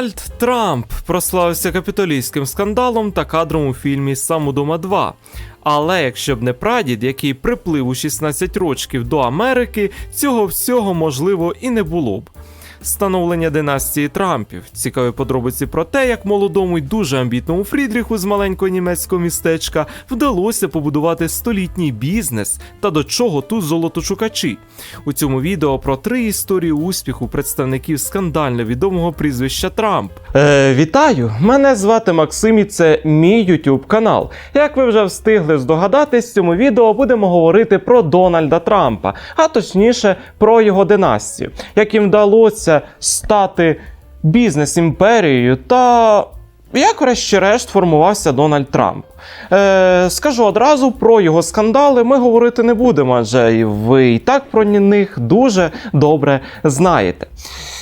Дональд Трамп прославився капітолійським скандалом та кадром у фільмі Самодома 2. Але якщо б не прадід, який приплив у 16 років до Америки, цього всього можливо і не було б. Становлення династії Трампів, цікаві подробиці про те, як молодому й дуже амбітному Фрідріху з маленького німецького містечка вдалося побудувати столітній бізнес та до чого тут золотошукачі. У цьому відео про три історії успіху представників скандально відомого прізвища Трамп. Е, вітаю! Мене звати Максим і це мій YouTube канал. Як ви вже встигли здогадатись, в цьому відео будемо говорити про Дональда Трампа, а точніше про його династію, яким вдалося стати бізнес-імперією та. Як врешті-решт формувався Дональд Трамп? Е, скажу одразу про його скандали ми говорити не будемо, адже ви і так про них дуже добре знаєте.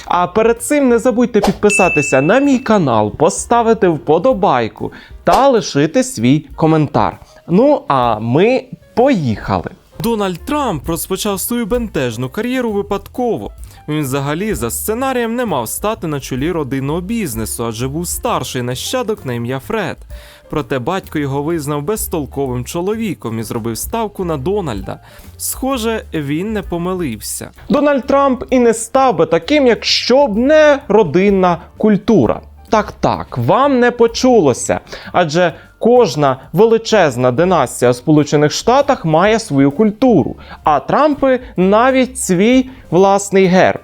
А перед цим не забудьте підписатися на мій канал, поставити вподобайку та лишити свій коментар. Ну а ми поїхали. Дональд Трамп розпочав свою бентежну кар'єру випадково. Він взагалі за сценарієм не мав стати на чолі родинного бізнесу, адже був старший нащадок на ім'я Фред. Проте батько його визнав безтолковим чоловіком і зробив ставку на Дональда. Схоже, він не помилився. Дональд Трамп і не став би таким, якщо б не родинна культура. Так, так, вам не почулося. Адже кожна величезна династія в Сполучених Штатах має свою культуру, а Трампи навіть свій власний герб.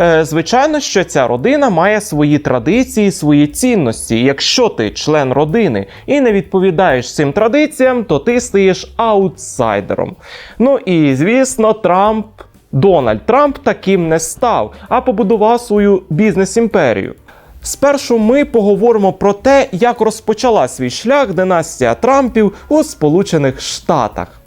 Е, звичайно, що ця родина має свої традиції, свої цінності. Якщо ти член родини і не відповідаєш цим традиціям, то ти стаєш аутсайдером. Ну і звісно, Трамп. Дональд Трамп таким не став, а побудував свою бізнес-імперію. Спершу ми поговоримо про те, як розпочала свій шлях династія Трампів у Сполучених Штатах.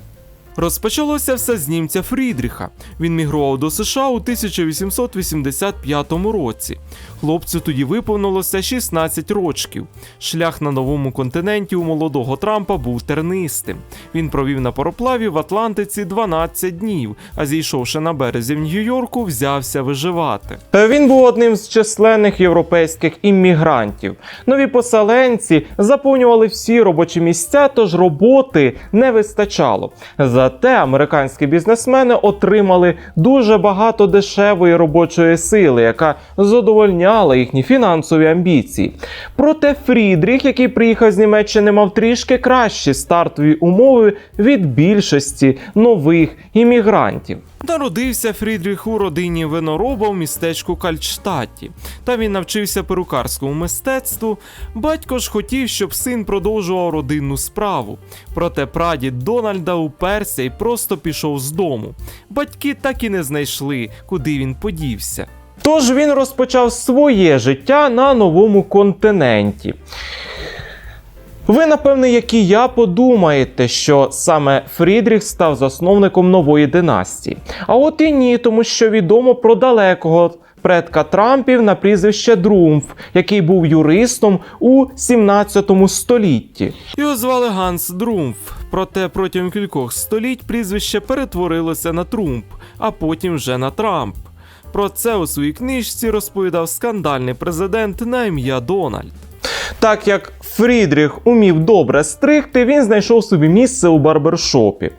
Розпочалося все з німця Фрідріха. Він мігрував до США у 1885 році. Хлопцю тоді виповнилося 16 рочків. Шлях на новому континенті у молодого Трампа був тернистим. Він провів на пароплаві в Атлантиці 12 днів, а зійшовши на березі в Нью-Йорку, взявся виживати. Він був одним з численних європейських іммігрантів. Нові поселенці заповнювали всі робочі місця, тож роботи не вистачало. Зате американські бізнесмени отримали дуже багато дешевої робочої сили, яка задовольняла їхні фінансові амбіції. Проте Фрідріх, який приїхав з Німеччини, мав трішки кращі стартові умови від більшості нових іммігрантів. Народився Фрідріх у родині винороба в містечку Кальчтаті. Та він навчився перукарському мистецтву. Батько ж хотів, щоб син продовжував родинну справу. Проте прадід Дональда уперся і просто пішов з дому. Батьки так і не знайшли, куди він подівся. Тож він розпочав своє життя на новому континенті. Ви, напевне, як і я, подумаєте, що саме Фрідріх став засновником нової династії. А от і ні, тому що відомо про далекого предка Трампів на прізвище Друмф, який був юристом у 17 столітті. Його звали Ганс Друмф. Проте протягом кількох століть прізвище перетворилося на Трумп, а потім вже на Трамп. Про це у своїй книжці розповідав скандальний президент на ім'я Дональд. Так як Фрідріх умів добре стригти, він знайшов собі місце у барбершопі.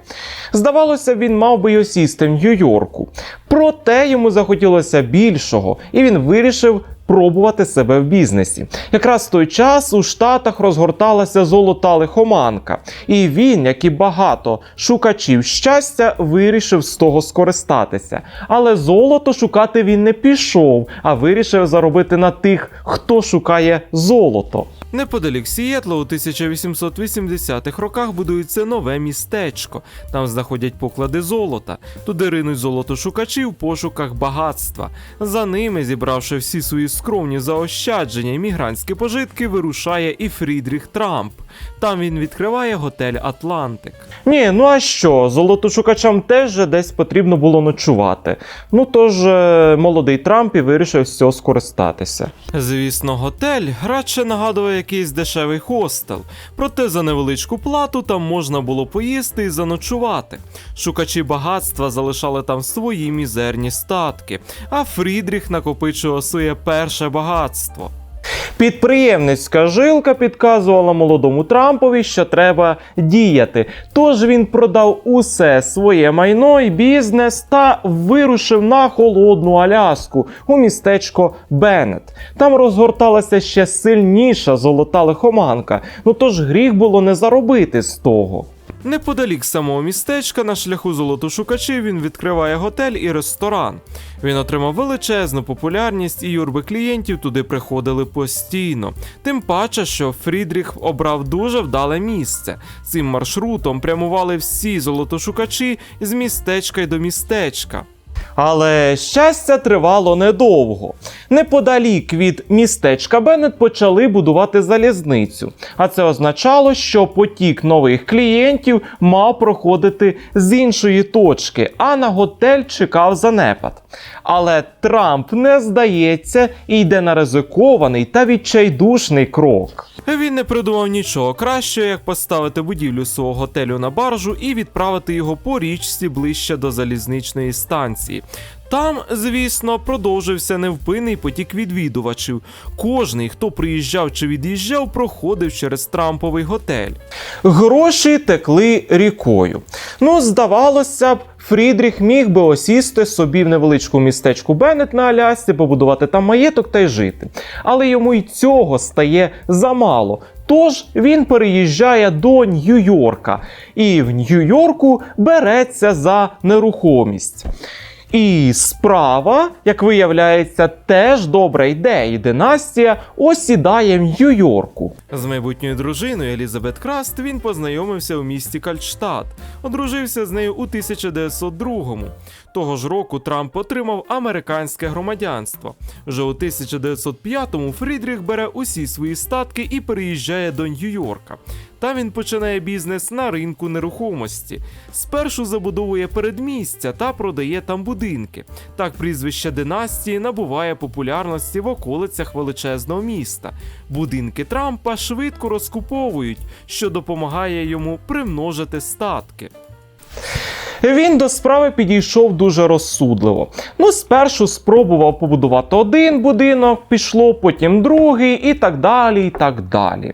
Здавалося, він мав би й осісти в Нью-Йорку. Проте йому захотілося більшого, і він вирішив пробувати себе в бізнесі. Якраз в той час у Штатах розгорталася золота лихоманка, і він, як і багато шукачів щастя, вирішив з того скористатися. Але золото шукати він не пішов, а вирішив заробити на тих, хто шукає золото. Неподалік Сієтла у 1880-х роках будується нове містечко. Там знаходять поклади золота. Туди ринуть золотошукачі в пошуках багатства. За ними, зібравши всі свої скромні заощадження і мігрантські пожитки, вирушає і Фрідріх Трамп. Там він відкриває готель Атлантик. Ні, ну а що? Золотошукачам теж десь потрібно було ночувати. Ну тож е, молодий Трамп і вирішив з цього скористатися. Звісно, готель радше нагадує якийсь дешевий хостел, проте за невеличку плату там можна було поїсти і заночувати. Шукачі багатства залишали там свої мізерні статки, а Фрідріх накопичував своє перше багатство. Підприємницька жилка підказувала молодому Трампові, що треба діяти. Тож він продав усе своє майно і бізнес та вирушив на холодну Аляску у містечко Беннет. Там розгорталася ще сильніша золота лихоманка. Ну тож гріх було не заробити з того. Неподалік самого містечка на шляху золотошукачів він відкриває готель і ресторан. Він отримав величезну популярність, і юрби клієнтів туди приходили постійно. Тим паче, що Фрідріх обрав дуже вдале місце. Цим маршрутом прямували всі золотошукачі з містечка й до містечка. Але щастя тривало недовго. Неподалік від містечка Беннет почали будувати залізницю. А це означало, що потік нових клієнтів мав проходити з іншої точки, а на готель чекав занепад. Але Трамп не здається і йде на ризикований та відчайдушний крок. Він не придумав нічого кращого, як поставити будівлю свого готелю на баржу і відправити його по річці ближче до залізничної станції. Там, звісно, продовжився невпинний потік відвідувачів. Кожний, хто приїжджав чи від'їжджав, проходив через Трамповий готель. Гроші текли рікою. Ну, здавалося б, Фрідріх міг би осісти собі в невеличку містечку Беннет на Алясці, побудувати там маєток та й жити. Але йому й цього стає замало. Тож він переїжджає до Нью-Йорка і в Нью-Йорку береться за нерухомість. І справа, як виявляється, теж добра йде, І династія осідає в Нью-Йорку. З майбутньою дружиною Елізабет Краст він познайомився у місті Кальштадт. Одружився з нею у 1902-му. Того ж року Трамп отримав американське громадянство. Вже у 1905-му Фрідріх бере усі свої статки і переїжджає до Нью-Йорка. Там він починає бізнес на ринку нерухомості. Спершу забудовує передмістя та продає там будинки. Так прізвище династії набуває популярності в околицях величезного міста. Будинки Трампа швидко розкуповують, що допомагає йому примножити статки. Він до справи підійшов дуже розсудливо. Ну, спершу спробував побудувати один будинок, пішло, потім другий, і так далі. і так далі.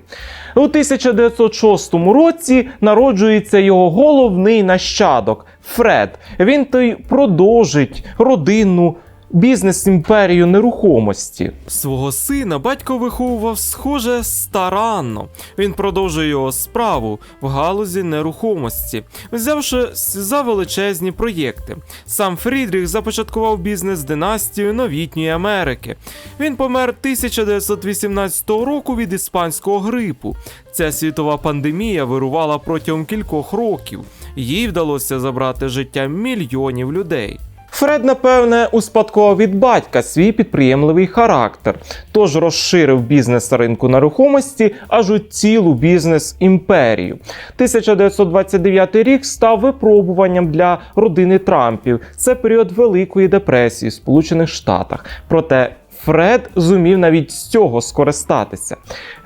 У 1906 році народжується його головний нащадок Фред. Він той продовжить родинну бізнес-імперію нерухомості. Свого сина батько виховував схоже старанно. Він продовжує його справу в галузі нерухомості, взявши за величезні проєкти. Сам Фрідріх започаткував бізнес династію новітньої Америки. Він помер 1918 року від іспанського грипу. Ця світова пандемія вирувала протягом кількох років. Їй вдалося забрати життя мільйонів людей. Фред, напевне, успадкував від батька свій підприємливий характер, тож розширив бізнес ринку нерухомості аж у цілу бізнес-імперію. 1929 рік став випробуванням для родини Трампів. Це період Великої депресії в Сполучених Штатах. Проте Фред зумів навіть з цього скористатися.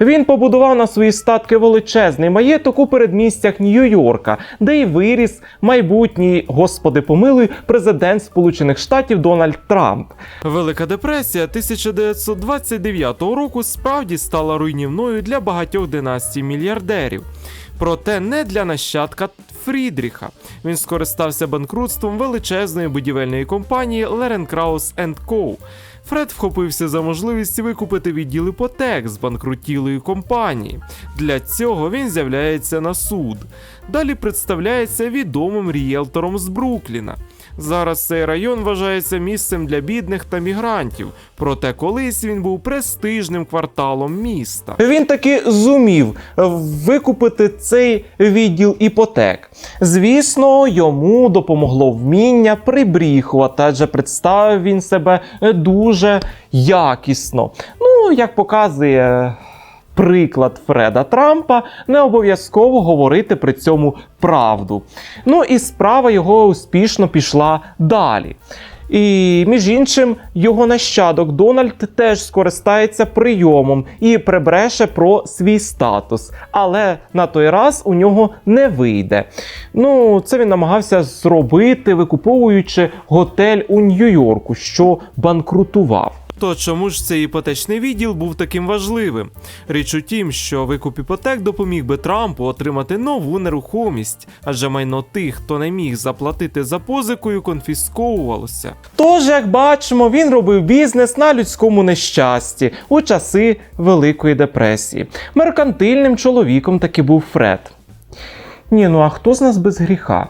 Він побудував на свої статки величезний маєток у передмістях Нью-Йорка, де й виріс майбутній, господи помилуй, президент Сполучених Штатів Дональд Трамп. Велика депресія 1929 року справді стала руйнівною для багатьох династій мільярдерів. Проте не для нащадка Фрідріха. Він скористався банкрутством величезної будівельної компанії Леренкраус Co. Фред вхопився за можливість викупити відділ іпотек з банкрутілої компанії. Для цього він з'являється на суд. Далі представляється відомим рієлтором з Брукліна. Зараз цей район вважається місцем для бідних та мігрантів, проте колись він був престижним кварталом міста. Він таки зумів викупити цей відділ іпотек. Звісно, йому допомогло вміння прибріхувати, адже представив він себе дуже якісно. Ну, як показує. Приклад Фреда Трампа не обов'язково говорити при цьому правду. Ну і справа його успішно пішла далі. І між іншим, його нащадок Дональд теж скористається прийомом і прибреше про свій статус. Але на той раз у нього не вийде. Ну, це він намагався зробити, викуповуючи готель у Нью-Йорку, що банкрутував. То чому ж цей іпотечний відділ був таким важливим? Річ у тім, що викуп іпотек допоміг би Трампу отримати нову нерухомість, адже майно тих, хто не міг заплатити за позикою, конфісковувалося. Тож, як бачимо, він робив бізнес на людському нещасті у часи Великої депресії. Меркантильним чоловіком таки був Фред. Ні, ну а хто з нас без гріха?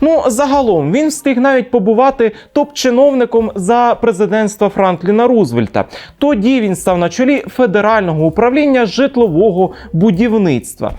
Ну, загалом він встиг навіть побувати топ-чиновником за президентства Франкліна Рузвельта. Тоді він став на чолі федерального управління житлового будівництва.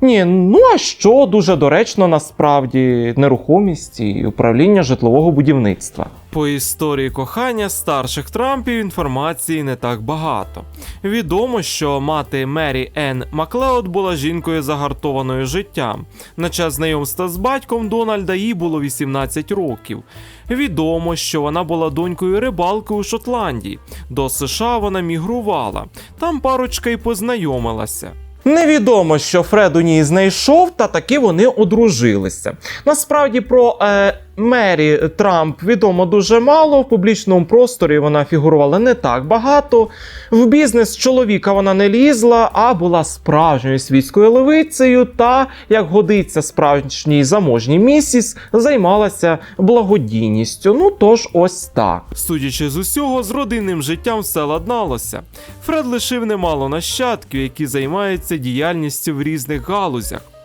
Ні, ну а що дуже доречно насправді нерухомість і управління житлового будівництва. По історії кохання старших Трампів інформації не так багато. Відомо, що мати Мері Енн Маклеод була жінкою загартованою життям. На час знайомства з батьком Дональда їй було 18 років. Відомо, що вона була донькою рибалки у Шотландії. До США вона мігрувала. Там парочка й познайомилася. Невідомо, що Фред у ній знайшов, та таки вони одружилися. Насправді про е, Мері Трамп відомо дуже мало. В публічному просторі вона фігурувала не так багато. В бізнес чоловіка вона не лізла, а була справжньою світською левицею та, як годиться справжній заможній місіс, займалася благодійністю. Ну тож ось так. Судячи з усього, з родинним життям все ладналося. Фред лишив немало нащадків, які займаються діяльністю в різних галузях.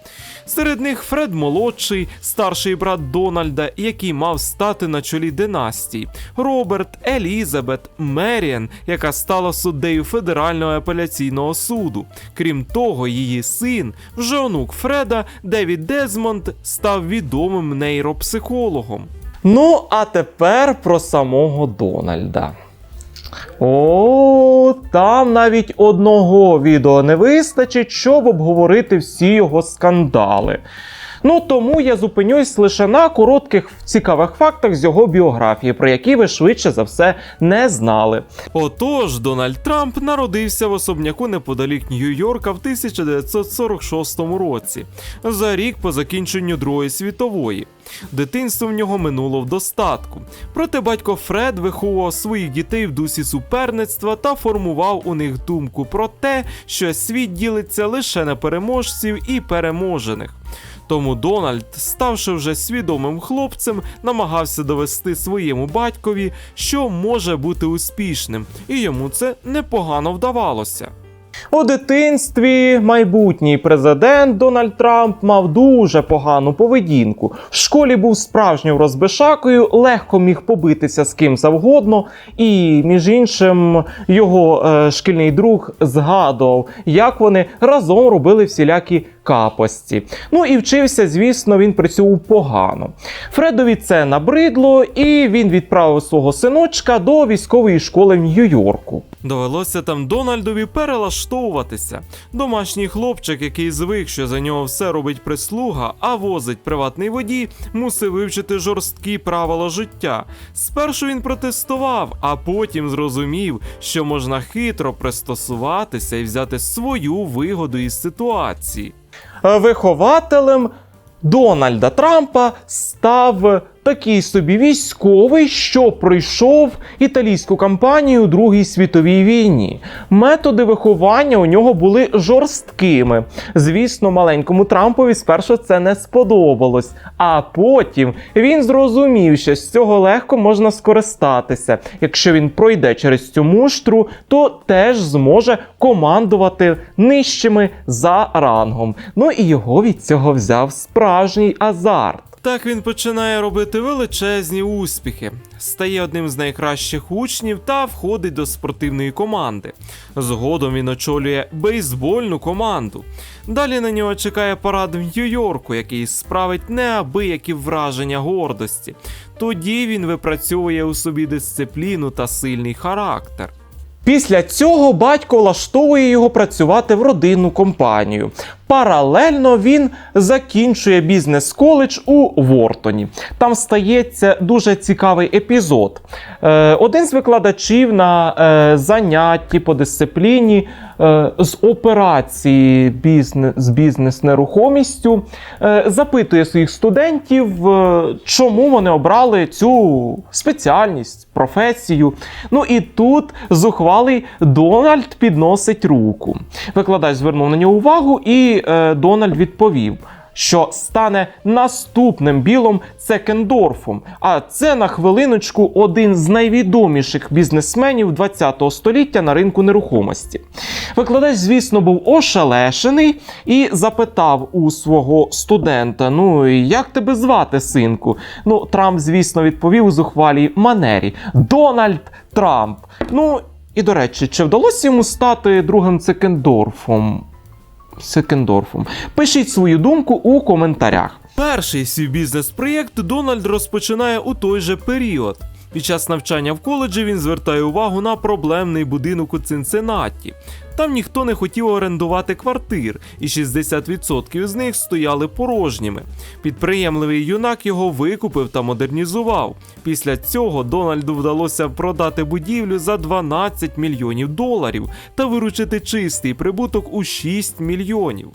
Серед них Фред молодший, старший брат Дональда, який мав стати на чолі династії, Роберт, Елізабет, Меріан, яка стала суддею Федерального апеляційного суду. Крім того, її син, вже онук Фреда, Девід Дезмонд, став відомим нейропсихологом. Ну, а тепер про самого Дональда. О, там навіть одного відео не вистачить, щоб обговорити всі його скандали. Ну тому я зупинюсь лише на коротких цікавих фактах з його біографії, про які ви швидше за все не знали. Отож, Дональд Трамп народився в особняку неподалік Нью-Йорка в 1946 році, за рік по закінченню Другої світової. Дитинство в нього минуло в достатку. Проте батько Фред виховував своїх дітей в дусі суперництва та формував у них думку про те, що світ ділиться лише на переможців і переможених. Тому Дональд, ставши вже свідомим хлопцем, намагався довести своєму батькові, що може бути успішним, і йому це непогано вдавалося. У дитинстві майбутній президент Дональд Трамп мав дуже погану поведінку. В школі був справжньою розбишакою, легко міг побитися з ким завгодно, і між іншим його е, шкільний друг згадував, як вони разом робили всілякі капості. Ну і вчився, звісно, він цьому погано. Фредові це набридло, і він відправив свого синочка до військової школи в Нью-Йорку. Довелося там Дональдові перелаштовуватися. Домашній хлопчик, який звик, що за нього все робить прислуга, а возить приватний водій, мусив вивчити жорсткі правила життя. Спершу він протестував, а потім зрозумів, що можна хитро пристосуватися і взяти свою вигоду із ситуації. Вихователем Дональда Трампа став такий собі військовий, що пройшов італійську кампанію у Другій світовій війні. Методи виховання у нього були жорсткими. Звісно, маленькому Трампові спершу це не сподобалось. А потім він зрозумів, що з цього легко можна скористатися. Якщо він пройде через цю муштру, то теж зможе командувати нижчими за рангом. Ну і його від цього взяв справжній азарт. Так він починає робити величезні успіхи, стає одним з найкращих учнів та входить до спортивної команди. Згодом він очолює бейсбольну команду. Далі на нього чекає парад в Нью-Йорку, який справить неабиякі враження гордості. Тоді він випрацьовує у собі дисципліну та сильний характер. Після цього батько влаштовує його працювати в родинну компанію. Паралельно він закінчує бізнес-коледж у Вортоні. Там стається дуже цікавий епізод. Е, один з викладачів на е, занятті по дисципліні з операції бізнес, з бізнес-нерухомістю е, запитує своїх студентів, е, чому вони обрали цю спеціальність, професію. Ну і тут зухвалий Дональд підносить руку. Викладач звернув на нього увагу, і е, Дональд відповів. Що стане наступним білом Цекендорфом. А це на хвилиночку один з найвідоміших бізнесменів ХХ століття на ринку нерухомості. Викладач, звісно, був ошелешений і запитав у свого студента: Ну, як тебе звати, синку? Ну, Трамп, звісно, відповів у зухвалій манері: Дональд Трамп. Ну, і до речі, чи вдалося йому стати другим Цекендорфом? Секендорфом. Пишіть свою думку у коментарях. Перший свій бізнес-проєкт Дональд розпочинає у той же період. Під час навчання в коледжі він звертає увагу на проблемний будинок у Цинциннаті. Там ніхто не хотів орендувати квартир, і 60% з них стояли порожніми. Підприємливий юнак його викупив та модернізував. Після цього Дональду вдалося продати будівлю за 12 мільйонів доларів та виручити чистий прибуток у 6 мільйонів.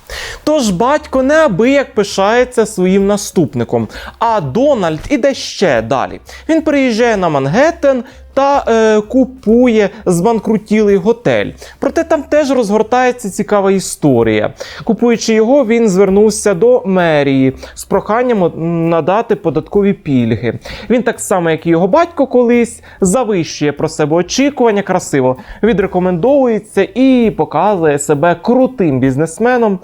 Тож батько неабияк пишається своїм наступником. А Дональд іде ще далі. Він приїжджає на Мангеттен та е, купує збанкрутілий готель. Проте там теж розгортається цікава історія. Купуючи його, він звернувся до мерії з проханням надати податкові пільги. Він так само, як і його батько колись, завищує про себе очікування красиво, відрекомендовується і показує себе крутим бізнесменом.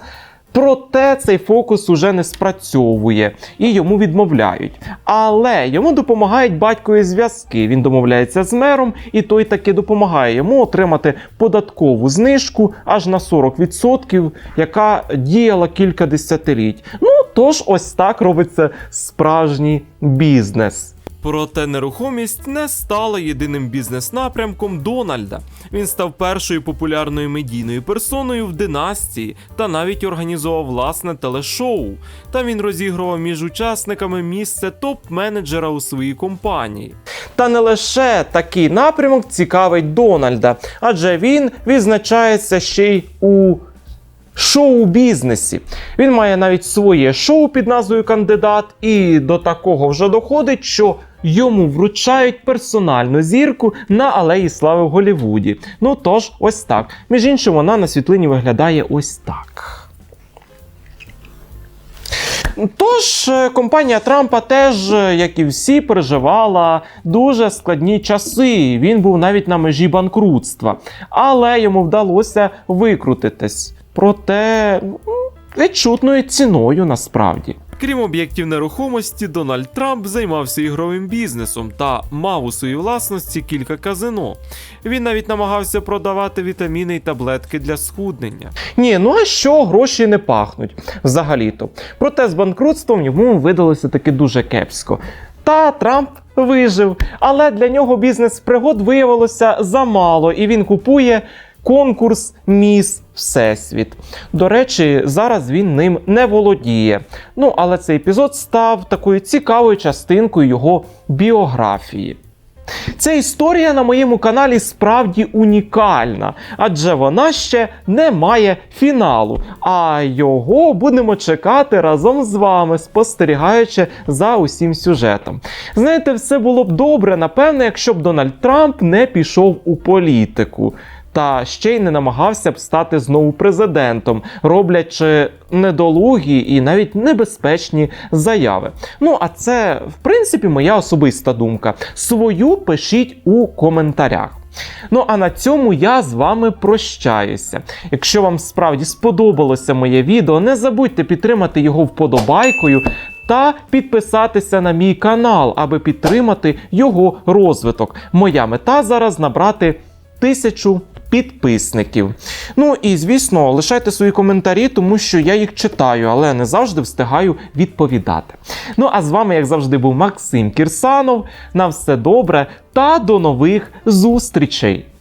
Проте цей фокус уже не спрацьовує і йому відмовляють. Але йому допомагають батькові зв'язки. Він домовляється з мером, і той таки допомагає йому отримати податкову знижку аж на 40%, яка діяла кілька десятиліть. Ну тож, ось так робиться справжній бізнес. Проте нерухомість не стала єдиним бізнес-напрямком Дональда. Він став першою популярною медійною персоною в династії та навіть організував власне телешоу. Там він розігрував між учасниками місце топ-менеджера у своїй компанії. Та не лише такий напрямок цікавить Дональда, адже він відзначається ще й у шоу-бізнесі. Він має навіть своє шоу під назвою Кандидат, і до такого вже доходить, що йому вручають персональну зірку на Алеї Слави в Голлівуді. Ну тож, ось так. Між іншим, вона на світлині виглядає ось так. Тож е, компанія Трампа теж, е, як і всі, переживала дуже складні часи. Він був навіть на межі банкрутства, але йому вдалося викрутитись. Проте відчутною ціною насправді. Крім об'єктів нерухомості, Дональд Трамп займався ігровим бізнесом та мав у своїй власності кілька казино. Він навіть намагався продавати вітаміни й таблетки для схуднення. Ні, ну а що гроші не пахнуть взагалі-то. Проте з банкрутством йому видалося таки дуже кепсько. Та Трамп вижив, але для нього бізнес-пригод виявилося замало, і він купує конкурс Міс Всесвіт. До речі, зараз він ним не володіє. Ну, але цей епізод став такою цікавою частинкою його біографії. Ця історія на моєму каналі справді унікальна, адже вона ще не має фіналу. А його будемо чекати разом з вами, спостерігаючи за усім сюжетом. Знаєте, все було б добре, напевне, якщо б Дональд Трамп не пішов у політику. Та ще й не намагався б стати знову президентом, роблячи недолугі і навіть небезпечні заяви. Ну, а це, в принципі, моя особиста думка. Свою пишіть у коментарях. Ну а на цьому я з вами прощаюся. Якщо вам справді сподобалося моє відео, не забудьте підтримати його вподобайкою та підписатися на мій канал, аби підтримати його розвиток. Моя мета зараз набрати тисячу підписників. Ну і звісно, лишайте свої коментарі, тому що я їх читаю, але не завжди встигаю відповідати. Ну а з вами, як завжди, був Максим Кірсанов. На все добре та до нових зустрічей!